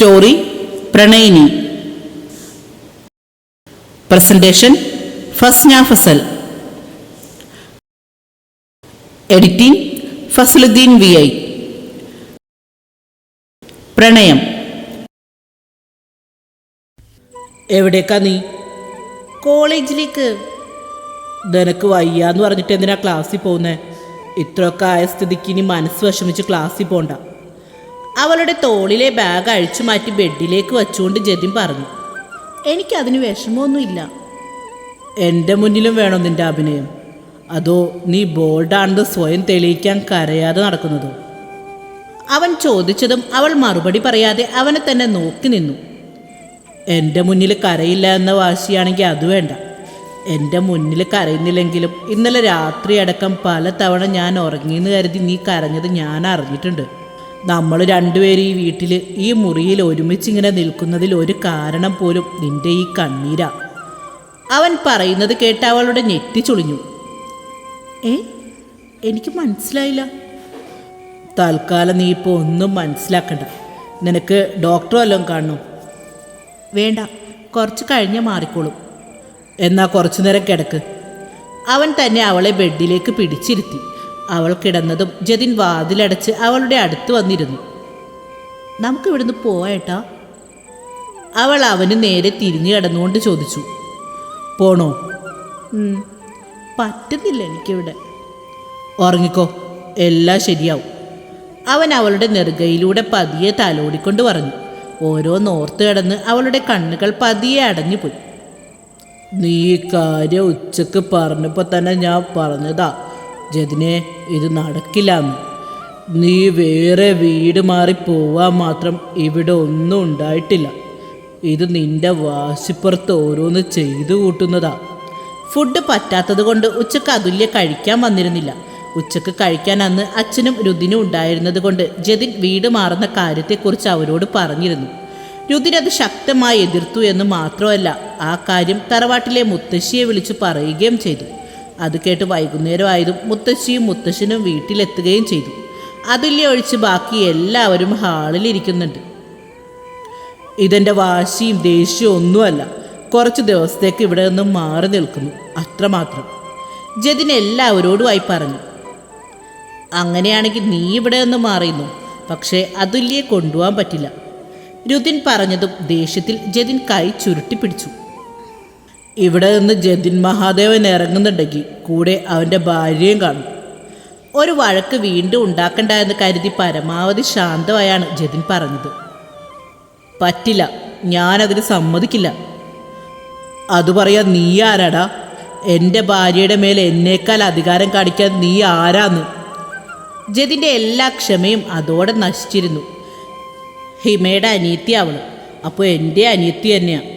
Story Pranayini. Presentation Fasna Fasal. Editing Fasaludheen V I. പ്രണയം. എവിടേക്കാ നീ? കോളേജിലേക്ക്. നിനക്ക് വയ്യാന്ന് പറഞ്ഞിട്ട് എന്തിനാ ക്ലാസ്സിൽ പോകുന്നേ? ഇത്രയൊക്കെ ആയ സ്ഥിതിക്ക് ഇനി മനസ്സ് വിഷമിച്ച് ക്ലാസ്സിൽ പോണ്ട. അവളുടെ തോളിലെ ബാഗ് അഴിച്ചു മാറ്റി ബെഡിലേക്ക് വച്ചുകൊണ്ട് ജതിൻ പറഞ്ഞു എനിക്കതിന് വിഷമമൊന്നുമില്ല. എന്റെ മുന്നിലും വേണോ നിന്റെ അഭിനയം? അതോ നീ ബോൾഡാണെന്ന് സ്വയം തെളിയിക്കാൻ കരയാതെ നടക്കുന്നതോ? അവൻ ചോദിച്ചതും അവൾ മറുപടി പറയാതെ അവനെ തന്നെ നോക്കി നിന്നു. എന്റെ മുന്നിൽ കരയില്ല എന്ന വാശിയാണെങ്കിൽ അത് വേണ്ട. എന്റെ മുന്നിൽ കരയുന്നില്ലെങ്കിലും ഇന്നലെ രാത്രി അടക്കം പല തവണ ഞാൻ ഉറങ്ങിയെന്ന് കരുതി നീ കരഞ്ഞത് ഞാൻ അറിഞ്ഞിട്ടുണ്ട്. നമ്മൾ രണ്ടുപേരും ഈ വീട്ടിൽ ഈ മുറിയിൽ ഒരുമിച്ച് ഇങ്ങനെ നിൽക്കുന്നതിൽ ഒരു കാരണം പോലും നിന്റെ ഈ കണ്ണീരാ. അവൻ പറയുന്നത് കേട്ട് അവളുടെ ഞെട്ടി ചുളിഞ്ഞു. ഏ? എനിക്ക് മനസ്സിലായില്ല. തൽക്കാലം നീ ഇപ്പോൾ ഒന്നും മനസ്സിലാക്കണ്ട. നിനക്ക് ഡോക്ടർ വല്ലതും കാണണം? വേണ്ട. കുറച്ച് കഴിഞ്ഞ് മാറിക്കോളും. എന്നാ കുറച്ചു നേരം കിടക്ക്. അവൻ തന്നെ അവളെ ബെഡിലേക്ക് പിടിച്ചിരുത്തി. അവൾ കിടന്നതും ജതിൻ വാതിലടച്ച് അവളുടെ അടുത്ത് വന്നിരുന്നു. നമുക്ക് ഇവിടുന്ന് പോയേട്ടാ അവൾ അവന് നേരെ തിരിഞ്ഞു കിടന്നുകൊണ്ട് ചോദിച്ചു. പോണോ? "ഉം, പറ്റുന്നില്ല എനിക്കിവിടെ. ഉറങ്ങിക്കോ എല്ലാം ശരിയാവും. അവൻ അവളുടെ നെറുകയിലൂടെ പതിയെ തലോടിക്കൊണ്ട് പറഞ്ഞു. ഓരോന്നോർത്ത് കിടന്ന് അവളുടെ കണ്ണുകൾ പതിയെ അടഞ്ഞുപോയി. നീ കാര്യം ഉച്ചയ്ക്ക് പറഞ്ഞപ്പോൾ തന്നെ ഞാൻ പറഞ്ഞതാ. ജതിനെ ഇത് നടക്കില്ല. നീ വേറെ വീട് മാറി പോവാൻ മാത്രം ഇവിടെ ഒന്നും ഉണ്ടായിട്ടില്ല. ഇത് നിന്റെ വാശിപ്പുറത്ത് ഓരോന്ന് ചെയ്തു കൂട്ടുന്നതാ. ഫുഡ് പറ്റാത്തത് കൊണ്ട് ഉച്ചയ്ക്ക് അതുല്യ കഴിക്കാൻ വന്നിരുന്നില്ല. ഉച്ചയ്ക്ക് കഴിക്കാൻ അന്ന് അച്ഛനും രുദിനും ഉണ്ടായിരുന്നത് കൊണ്ട് ജതിൻ വീട് മാറുന്ന കാര്യത്തെക്കുറിച്ച് അവരോട് പറഞ്ഞിരുന്നു. രുദിൻ അത് ശക്തമായി എതിർത്തു എന്ന് മാത്രമല്ല ആ കാര്യം തറവാട്ടിലെ മുത്തശ്ശിയെ വിളിച്ചു പറയുകയും ചെയ്തു. അത് കേട്ട് വൈകുന്നേരമായതും മുത്തശ്ശിയും മുത്തശ്ശനും വീട്ടിലെത്തുകയും ചെയ്തു. അതുല്യ ഒഴിച്ച് ബാക്കി എല്ലാവരും ഹാളിലിരിക്കുന്നുണ്ട്. ഇതെന്റെ വാശിയും ദേഷ്യവും ഒന്നുമല്ല. കുറച്ച് ദിവസത്തേക്ക് ഇവിടെ നിന്നും മാറി നിൽക്കുന്നു അത്രമാത്രം. ജതിൻ എല്ലാവരോടുമായി പറഞ്ഞു അങ്ങനെയാണെങ്കിൽ നീ ഇവിടെ നിന്ന് മാറിയുന്നു പക്ഷേ അതുല്യെ കൊണ്ടുപോകാൻ പറ്റില്ല. രുതിൻ പറഞ്ഞതും ദേഷ്യത്തിൽ ജതിൻ കൈ ചുരുട്ടി പിടിച്ചു ഇവിടെ നിന്ന് ജതിൻ മഹാദേവൻ ഇറങ്ങുന്നുണ്ടെങ്കിൽ കൂടെ അവന്റെ ഭാര്യയും കാണും. ഒരു വഴക്ക് വീണ്ടും ഉണ്ടാക്കണ്ട എന്ന് കരുതി പരമാവധി ശാന്തമായാണ് ജതിൻ പറഞ്ഞത്. പറ്റില്ല ഞാനതിന് സമ്മതിക്കില്ല. അത് പറയാൻ നീ ആരാടാ? എന്റെ ഭാര്യയുടെ മേൽ എന്നേക്കാൾ അധികാരം കാണിക്കാൻ നീ ആരാന്ന്. ജതിന്റെ എല്ലാ ക്ഷമയും അതോടെ നശിച്ചിരുന്നു. ഹിമയുടെ അനിയത്തി അവൾ അപ്പോൾ എന്റെ അനിയത്തി തന്നെയാണ്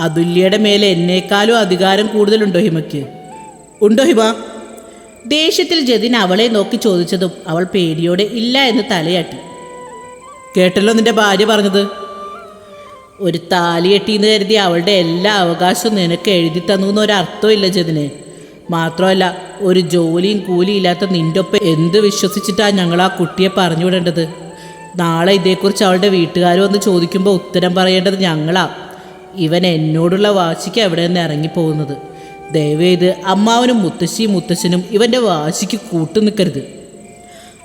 അതുല്യയുടെ മേലെ എന്നേക്കാളും അധികാരം കൂടുതലുണ്ടോ ഹിമയ്ക്ക്? ഉണ്ടോ ഹിമ? ദേഷ്യത്തിൽ ജതിൻ അവളെ നോക്കി ചോദിച്ചതും അവൾ പേടിയോടെ ഇല്ല എന്ന് തലയാട്ടി. കേട്ടല്ലോ നിന്റെ ഭാര്യ പറഞ്ഞത്? ഒരു താലി കെട്ടിയെന്ന് കരുതി അവളുടെ എല്ലാ അവകാശവും നിനക്ക് എഴുതി തന്നു എന്നൊരർത്ഥമില്ല ജതിനെ. മാത്രമല്ല ഒരു ജോലിയും കൂലിയും ഇല്ലാത്ത നിന്റെ ഒപ്പം എന്ത് വിശ്വസിച്ചിട്ടാണ് ഞങ്ങൾ ആ കുട്ടിയെ പറഞ്ഞു വിടേണ്ടത് നാളെ ഇതേക്കുറിച്ച് അവളുടെ വീട്ടുകാരോ ഒന്ന് ചോദിക്കുമ്പോൾ ഉത്തരം പറയേണ്ടത് ഞങ്ങളാ. ഇവൻ എന്നോടുള്ള വാശിക്ക് എവിടെ നിന്ന് ഇറങ്ങിപ്പോകുന്നത്? ദയവേത് അമ്മാവനും മുത്തശ്ശിയും മുത്തശ്ശനും ഇവന്റെ വാശിക്ക് കൂട്ടു നിൽക്കരുത്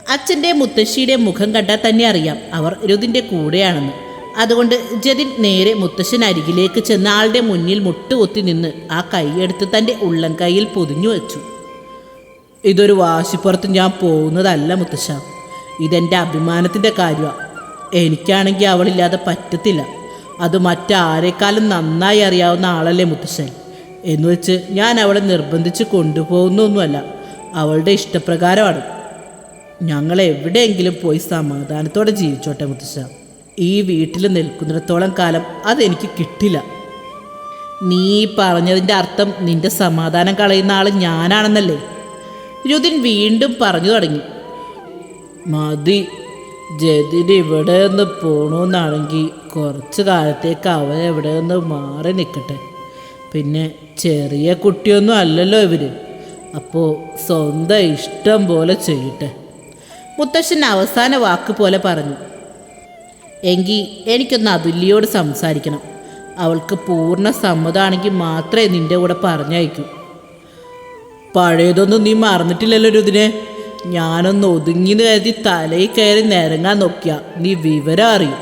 അച്ഛന്റെ മുത്തശ്ശിയുടെ മുഖം കണ്ടാൽ തന്നെ അറിയാം അവർ രുതിന്റെ കൂടെയാണെന്ന്. അതുകൊണ്ട് ജതിൻ നേരെ മുത്തശ്ശൻ അരികിലേക്ക് ചെന്ന് ആളുടെ മുന്നിൽ മുട്ടുകൊത്തി നിന്ന് ആ കൈയെടുത്ത് തന്റെ ഉള്ളം കൈയിൽ പൊതിഞ്ഞു വെച്ചു. ഇതൊരു വാശിപ്പുറത്ത് ഞാൻ പോകുന്നതല്ല മുത്തശ്ശ. ഇതെന്റെ അഭിമാനത്തിന്റെ കാര്യമാണ് എനിക്കാണെങ്കിൽ അവളില്ലാതെ പറ്റത്തില്ല. അത് മറ്റാരെക്കാളും നന്നായി അറിയാവുന്ന ആളല്ലേ മുത്തശ്ശൻ? എന്ന് വെച്ച് ഞാൻ അവളെ നിർബന്ധിച്ച് കൊണ്ടുപോകുന്നൊന്നുമല്ല. അവളുടെ ഇഷ്ടപ്രകാരമാണ്. ഞങ്ങൾ എവിടെയെങ്കിലും പോയി സമാധാനത്തോടെ ജീവിച്ചോട്ടെ മുത്തശ്ശ. ഈ വീട്ടിൽ നിൽക്കുന്നിടത്തോളം കാലം അതെനിക്ക് കിട്ടില്ല. നീ പറഞ്ഞതിന്റെ അർത്ഥം നിന്റെ സമാധാനം കളയുന്ന ആൾ ഞാനാണെന്നല്ലേ? രുതിൻ വീണ്ടും പറഞ്ഞു തുടങ്ങി. മതി ജതിന് ഇവിടെ നിന്ന് പോണമെന്നാണെങ്കിൽ കുറച്ച് കാലത്തേക്ക് അവൻ എവിടെ നിന്ന് മാറി നിൽക്കട്ടെ പിന്നെ ചെറിയ കുട്ടിയൊന്നും അല്ലല്ലോ ഇവർ അപ്പോൾ സ്വന്തം ഇഷ്ടം പോലെ ചെയ്യട്ടെ. മുത്തശ്ശൻ അവസാന വാക്ക് പോലെ പറഞ്ഞു. എങ്കിൽ എനിക്കൊന്ന് അതുല്യോട് സംസാരിക്കണം. അവൾക്ക് പൂർണ സമ്മതമാണെങ്കിൽ മാത്രമേ നിന്റെ കൂടെ പറഞ്ഞയക്കൂ. പഴയതൊന്നും നീ മറന്നിട്ടില്ലല്ലോ രുതിനെ ഞാനൊന്ന് ഒതുങ്ങിന്ന് കരുതി തലയിൽ കയറി നിരങ്ങാൻ നോക്കിയ. നീ വിവരം അറിയും.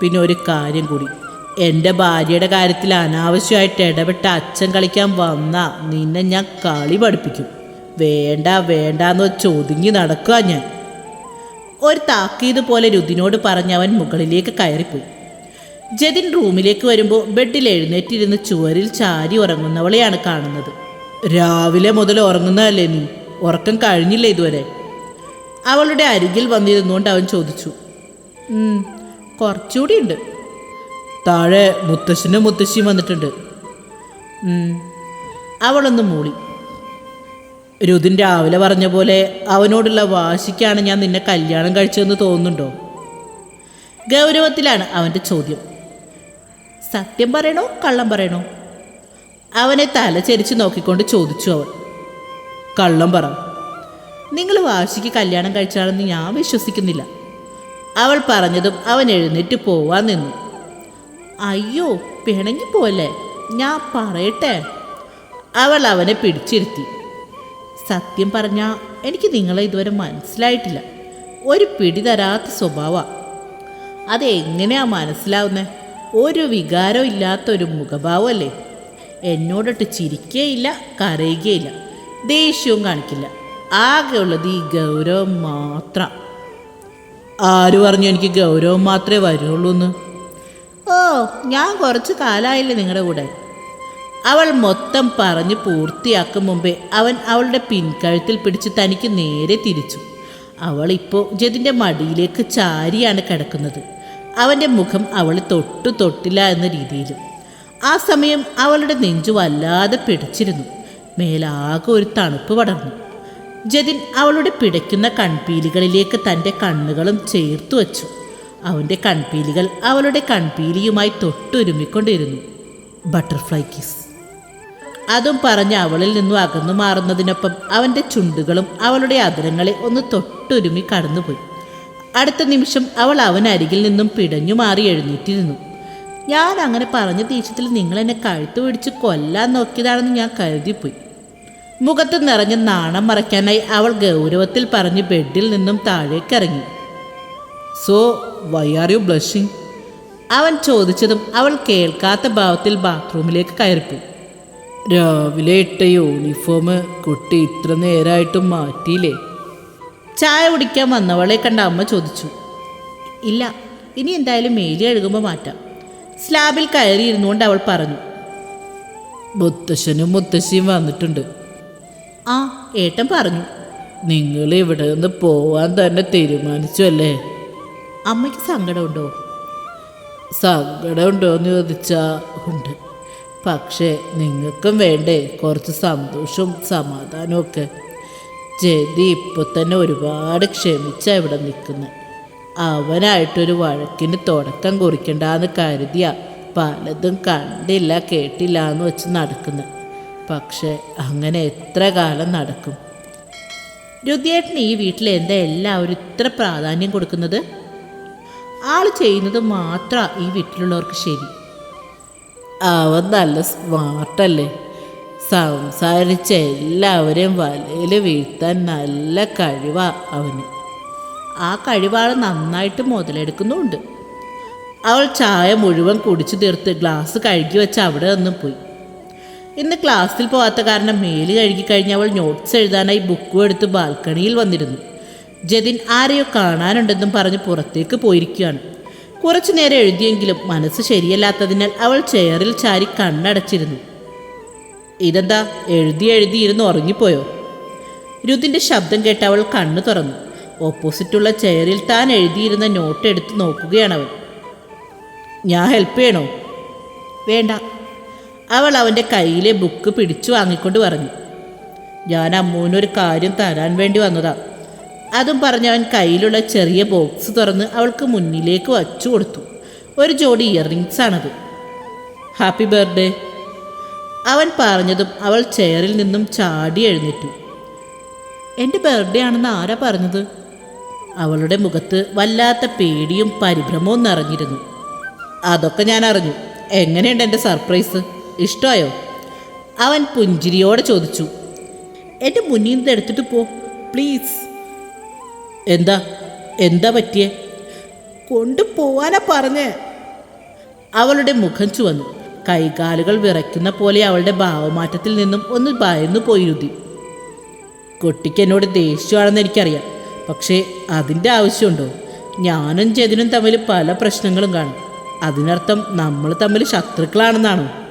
പിന്നെ ഒരു കാര്യം കൂടി. എന്റെ ഭാര്യയുടെ കാര്യത്തിൽ അനാവശ്യമായിട്ട് ഇടപെട്ട അച്ഛൻ കളിക്കാൻ വന്നാൽ നിന്നെ ഞാൻ കളി പഠിപ്പിക്കും. വേണ്ട വേണ്ടാന്ന് വെച്ച് ഒതുങ്ങി നടക്കുക ഞാൻ. ഒരു താക്കീത് പോലെ രുദിനോട് പറഞ്ഞ് അവൻ മുകളിലേക്ക് കയറിപ്പോയി. ജതിൻ റൂമിലേക്ക് വരുമ്പോൾ ബെഡിൽ എഴുന്നേറ്റിരുന്ന് ചുവരിൽ ചാരി ഉറങ്ങുന്നവളെയാണ് കാണുന്നത്. രാവിലെ മുതൽ ഉറങ്ങുന്നതല്ലേ നീ? ഉറക്കം കഴിഞ്ഞില്ല ഇതുവരെ. അവളുടെ അരികിൽ വന്നിരുന്നുകൊണ്ട് അവൻ ചോദിച്ചു കുറച്ചുകൂടി ഉണ്ട്. താഴെ മുത്തശ്ശനും മുത്തശ്ശിയും വന്നിട്ടുണ്ട്. അവളൊന്ന് മൂളി. രുതിൻ രാവിലെ പറഞ്ഞ പോലെ അവനോടുള്ള വാശിക്കാണ് ഞാൻ നിന്നെ കല്യാണം കഴിച്ചതെന്ന് തോന്നുന്നുണ്ടോ? ഗൗരവത്തിലാണ് അവന്റെ ചോദ്യം. സത്യം പറയണോ കള്ളം പറയണോ? അവനെ തല ചെരിച്ച് നോക്കിക്കൊണ്ട് ചോദിച്ചു അവൾ. കള്ളം പറ. നിങ്ങൾ വാശിക്ക് കല്യാണം കഴിച്ചാണെന്ന് ഞാൻ വിശ്വസിക്കുന്നില്ല. അവൾ പറഞ്ഞതും അവൻ എഴുന്നേറ്റ് പോവാൻ നിന്നു. അയ്യോ പിണങ്ങിപ്പോലെ ഞാൻ പറയട്ടെ. അവൾ അവനെ പിടിച്ചിരുത്തി. സത്യം പറഞ്ഞാൽ എനിക്ക് നിങ്ങളെ ഇതുവരെ മനസ്സിലായിട്ടില്ല. ഒരു പിടി തരാത്ത സ്വഭാവ. അതെങ്ങനെയാ മനസ്സിലാവുന്നത് ഒരു വികാരം ഇല്ലാത്ത ഒരു മുഖഭാവമല്ലേ എന്നോടൊട്ട് ചിരിക്കുകയില്ല കരയുകയില്ല. ദേഷ്യവും കാണിക്കില്ല. ആകെയുള്ളത് ഈ ഗൗരവം മാത്രം. ആര് പറഞ്ഞു എനിക്ക് ഗൗരവം മാത്രമേ വരുള്ളൂ എന്ന് ഓ ഞാൻ കുറച്ച് കാലമായില്ലേ നിങ്ങളുടെ കൂടെ. അവൾ മൊത്തം പറഞ്ഞ് പൂർത്തിയാക്കും മുമ്പേ അവൻ അവളുടെ പിൻകഴുത്തിൽ പിടിച്ച് തനിക്ക് നേരെ തിരിച്ചു. അവൾ ഇപ്പോൾ ജതിന്റെ മടിയിലേക്ക് ചാരിയാണ് കിടക്കുന്നത്. അവന്റെ മുഖം അവൾ തൊട്ടു തൊട്ടില്ല എന്ന രീതിയിൽ ആ സമയം അവളുടെ നെഞ്ചു വല്ലാതെ പിടിച്ചിരുന്നു. മേലാകെ ഒരു തണുപ്പ് പടർന്നു. ജതിൻ അവളുടെ പിടയ്ക്കുന്ന കൺപീലികളിലേക്ക് തന്റെ കണ്ണുകളും ചേർത്തു വച്ചു. അവന്റെ കൺപീലികൾ അവളുടെ കൺപീലിയുമായി തൊട്ടുരുമിക്കൊണ്ടിരുന്നു. Butterfly kiss. അതും പറഞ്ഞ് അവളിൽ നിന്നും അകന്നു മാറുന്നതിനൊപ്പം അവന്റെ ചുണ്ടുകളും അവളുടെ അതിരങ്ങളെ ഒന്ന് തൊട്ടുരുമി കടന്നുപോയി. അടുത്ത നിമിഷം അവൾ അവനരികിൽ നിന്നും പിടഞ്ഞു മാറി എഴുന്നേറ്റിരുന്നു. ഞാൻ അങ്ങനെ പറഞ്ഞ ദേഷ്യത്തിൽ നിങ്ങൾ എന്നെ കഴുത്തു പിടിച്ച് കൊല്ലാൻ നോക്കിയതാണെന്ന് ഞാൻ കരുതിപ്പോയി. മുഖത്ത് നിറഞ്ഞ നാണം മറയ്ക്കാനായി അവൾ ഗൗരവത്തിൽ പറഞ്ഞ് ബെഡിൽ നിന്നും താഴേക്കിറങ്ങി. So why are you blushing അവൻ ചോദിച്ചതും അവൾ കേൾക്കാത്ത ഭാവത്തിൽ ബാത്റൂമിലേക്ക് കയറിപ്പോയി. രാവിലെ ഇട്ട യൂണിഫോം കുട്ടി ഇത്ര നേരമായിട്ടും മാറ്റിയില്ലേ? ചായ കുടിക്കാൻ വന്നവളെ കണ്ട അമ്മ ചോദിച്ചു. ഇല്ല ഇനി എന്തായാലും മേലി കഴുകുമ്പോൾ മാറ്റാം. സ്ലാബിൽ കയറിയിരുന്നുകൊണ്ട് അവൾ പറഞ്ഞു. മുത്തശ്ശനും മുത്തശ്ശിയും വന്നിട്ടുണ്ട്. ആ ഏട്ടൻ പറഞ്ഞു. നിങ്ങൾ ഇവിടെ നിന്ന് പോവാൻ തന്നെ തീരുമാനിച്ചു അല്ലേ അമ്മയ്ക്ക് സങ്കടമുണ്ടോ? സങ്കടമുണ്ടോ എന്ന് ചോദിച്ചാ ഉണ്ട്. പക്ഷേ നിങ്ങൾക്കും വേണ്ടേ കുറച്ച് സന്തോഷവും സമാധാനവും ഒക്കെ. ജതി ഇപ്പോൾ തന്നെ ഒരുപാട് ക്ഷമിച്ച ഇവിടെ നിൽക്കുന്നത് അവനായിട്ടൊരു വഴക്കിന് തുടക്കം കുറിക്കണ്ടെന്ന് കരുതിയ പലതും കണ്ടില്ല കേട്ടില്ല എന്ന് വെച്ച് നടക്കുന്നത് പക്ഷെ അങ്ങനെ എത്ര കാലം നടക്കും? രുദ്യേട്ടന് ഈ വീട്ടിൽ എന്താ എല്ലാവരും ഇത്ര പ്രാധാന്യം കൊടുക്കുന്നത്? ആൾ ചെയ്യുന്നത് മാത്ര ഈ വീട്ടിലുള്ളവർക്ക് ശരി. അവൻ നല്ല സ്മാർട്ടല്ലേ? സംസാരിച്ച എല്ലാവരെയും വലയിൽ വീഴ്ത്താൻ നല്ല കഴിവാ അവന്. ആ കഴിവാൾ നന്നായിട്ട് മുതലെടുക്കുന്നുമുണ്ട് അവൾ ചായ മുഴുവൻ കുടിച്ചു തീർത്ത് ഗ്ലാസ് കഴുകി വെച്ച് അവിടെ നിന്നും പോയി. ഇന്ന് ക്ലാസ്സിൽ പോകാത്ത കാരണം മേൽ കഴുകി കഴിഞ്ഞ് അവൾ നോട്ട്സ് എഴുതാനായി ബുക്കും എടുത്ത് ബാൽക്കണിയിൽ വന്നിരുന്നു. ജതിൻ ആരെയോ കാണാനുണ്ടെന്നും പറഞ്ഞ് പുറത്തേക്ക് പോയിരിക്കുകയാണ്. കുറച്ചു നേരം എഴുതിയെങ്കിലും മനസ്സ് ശരിയല്ലാത്തതിനാൽ അവൾ ചെയറിൽ ചാരി കണ്ണടച്ചിരുന്നു. ഇതെന്താ? എഴുതി എഴുതി ഇരുന്ന് ഉറങ്ങിപ്പോയോ? രുതിന്റെ ശബ്ദം കേട്ട് അവൾ കണ്ണു തുറന്നു. ഓപ്പോസിറ്റുള്ള ചെയറിൽ താൻ എഴുതിയിരുന്ന നോട്ട് എടുത്ത് നോക്കുകയാണ് അവൻ ഞാൻ ഹെൽപ്പ് ചെയ്യണോ? വേണ്ട. അവൾ അവന്റെ കയ്യിലെ ബുക്ക് പിടിച്ചു വാങ്ങിക്കൊണ്ട് പറഞ്ഞു. ഞാൻ അമ്മൂനൊരു കാര്യം തരാൻ വേണ്ടി വന്നതാ. അതും പറഞ്ഞ് അവൻ കയ്യിലുള്ള ചെറിയ ബോക്സ് തുറന്ന് അവൾക്ക് മുന്നിലേക്ക് വച്ചു കൊടുത്തു. ഒരു ജോഡി ഇയറിങ്സ് ആണത്. ഹാപ്പി ബർത്ത്ഡേ അവൻ പറഞ്ഞതും അവൾ ചെയറിൽ നിന്നും ചാടി എഴുന്നേറ്റു. എന്റെ ബർത്ത്ഡേ ആണെന്ന് ആരാ പറഞ്ഞത്? അവളുടെ മുഖത്ത് വല്ലാത്ത പേടിയും പരിഭ്രമവും നിറഞ്ഞിരുന്നു. അതൊക്കെ ഞാൻ അറിഞ്ഞു. എങ്ങനെയുണ്ട് എന്റെ സർപ്രൈസ് ഇഷ്ടമായോ അവൻ പുഞ്ചിരിയോടെ ചോദിച്ചു. എന്റെ മുന്നിൽ നിന്ന് എടുത്തിട്ട് പോ പ്ലീസ് എന്താ? എന്താ പറ്റിയേ? കൊണ്ടുപോവാനാ പറഞ്ഞേ. അവളുടെ മുഖം ചുവന്നു. കൈകാലുകൾ വിറയ്ക്കുന്ന പോലെ അവളുടെ ഭാവമാറ്റത്തിൽ നിന്നും ഒന്ന് ഭയന്നു പോയിരുതി കുട്ടിക്ക് എന്നോട് ദേഷ്യമാണെന്ന് എനിക്കറിയാം. പക്ഷേ അതിന്റെ ആവശ്യമുണ്ടോ? ഞാനും ജതിനും തമ്മിൽ പല പ്രശ്നങ്ങളും കാണും. അതിനർത്ഥം നമ്മൾ തമ്മിൽ ശത്രുക്കളാണെന്നാണോ?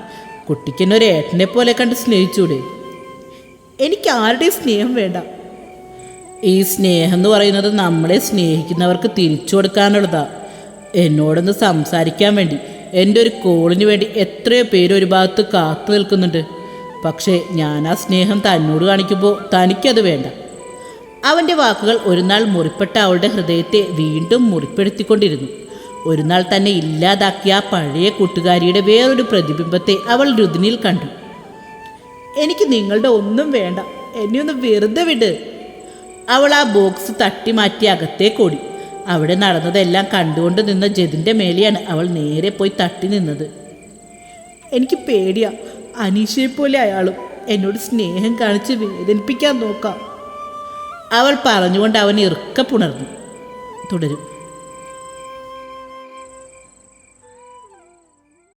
കുട്ടിക്ക് എന്നെ ഒരു ഏട്ടനെ പോലെ കണ്ട് സ്നേഹിച്ചൂടെ? എനിക്ക് ആരുടെയും സ്നേഹം വേണ്ട. ഈ സ്നേഹം എന്ന് പറയുന്നത് നമ്മളെ സ്നേഹിക്കുന്നവർക്ക് തിരിച്ചു കൊടുക്കാനുള്ളതാ. എന്നോടൊന്ന് സംസാരിക്കാൻ വേണ്ടി എന്റെ ഒരു കോളിന് വേണ്ടി എത്രയോ പേര് ഒരു ഭാഗത്ത് കാത്തു നിൽക്കുന്നുണ്ട്. പക്ഷേ ഞാൻ ആ സ്നേഹം തന്നോട് കാണിക്കുമ്പോൾ തനിക്കത് വേണ്ട. അവന്റെ വാക്കുകൾ ഒരു നാൾ മുറിപ്പെട്ട അവളുടെ ഹൃദയത്തെ വീണ്ടും മുറിപ്പെടുത്തിക്കൊണ്ടിരുന്നു. ഒരു നാൾ തന്നെ ഇല്ലാതാക്കിയ ആ പഴയ കൂട്ടുകാരിയുടെ വേറൊരു പ്രതിബിംബത്തെ അവൾ രുദിനിൽ കണ്ടു. എനിക്ക് നിങ്ങളുടെ ഒന്നും വേണ്ട. എന്നെ ഒന്ന് വെറുതെ വിട്. അവൾ ആ ബോക്സ് തട്ടി മാറ്റി അകത്തേക്കോടി അവിടെ നടന്നതെല്ലാം കണ്ടുകൊണ്ട് നിന്ന ജതിന്റെ മേലെയാണ് അവൾ നേരെ പോയി തട്ടി നിന്നത്. എനിക്ക് പേടിയാ. അനീഷയെ പോലെ അയാളും എന്നോട് സ്നേഹം കാണിച്ച് വേദനിപ്പിക്കാൻ നോക്കാം. അവൾ പറഞ്ഞുകൊണ്ട് അവൻ ഇറുക്ക പുണർന്നു. തുടരും.